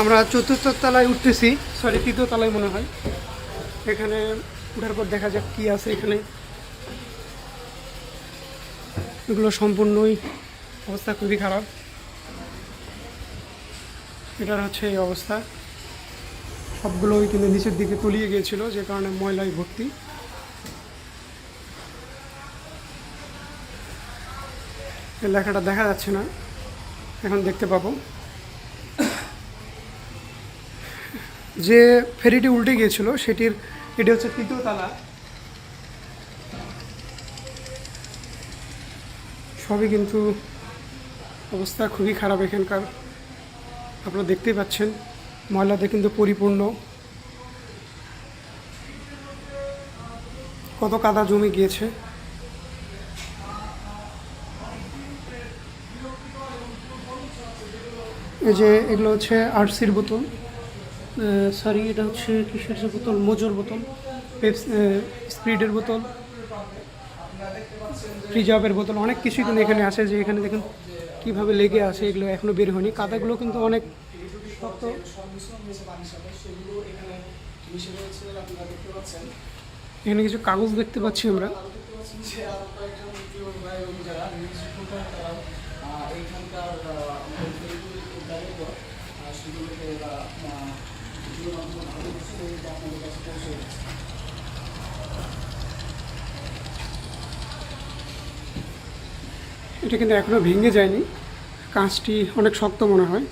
আমরা চতুর্থ তলায় উঠতেছি। সরি তৃতীয় তলায় মনে হয়। এখানে উঠার পর দেখা যাক কি আছে এখানে। এগুলো সম্পূর্ণই অবস্থা খুবই খারাপ। এটার হচ্ছে এই অবস্থা। সবগুলোই কিন্তু নিচের দিকে তলিয়ে গিয়েছিল, যে কারণে ময়লায় ভর্তি। লেখাটা দেখা যাচ্ছে না। এখন দেখতে পাবো। যে ফেরিটি উল্টে গিয়েছিল, সেটির, এটি হচ্ছে তৃতীয় তালা। সবই কিন্তু অবস্থা খুবই খারাপ এখানকার। আপনারা দেখতেই পাচ্ছেন, ময়লাতে কিন্তু পরিপূর্ণ। কত কাদা জমে গিয়েছে। এই যে এগুলো হচ্ছে আরসির বোতল। সরি, এটা হচ্ছে কিসের বোতল, মোজোর বোতল স্প্রিডের বোতল প্রিজার্ভের বোতল, অনেক কিছুই কিন্তু এখানে আছে যে এখানে দেখুন কীভাবে লেগে আছে, এগুলো এখনও বের হয়নি। কাদাগুলো কিন্তু অনেক শক্ত। এখানে কিছু কাগজ দেখতে পাচ্ছি আমরা। এটা কিন্তু এখনও ভেঙে যায়নি। কাঁচটি অনেক শক্ত মনে হয়।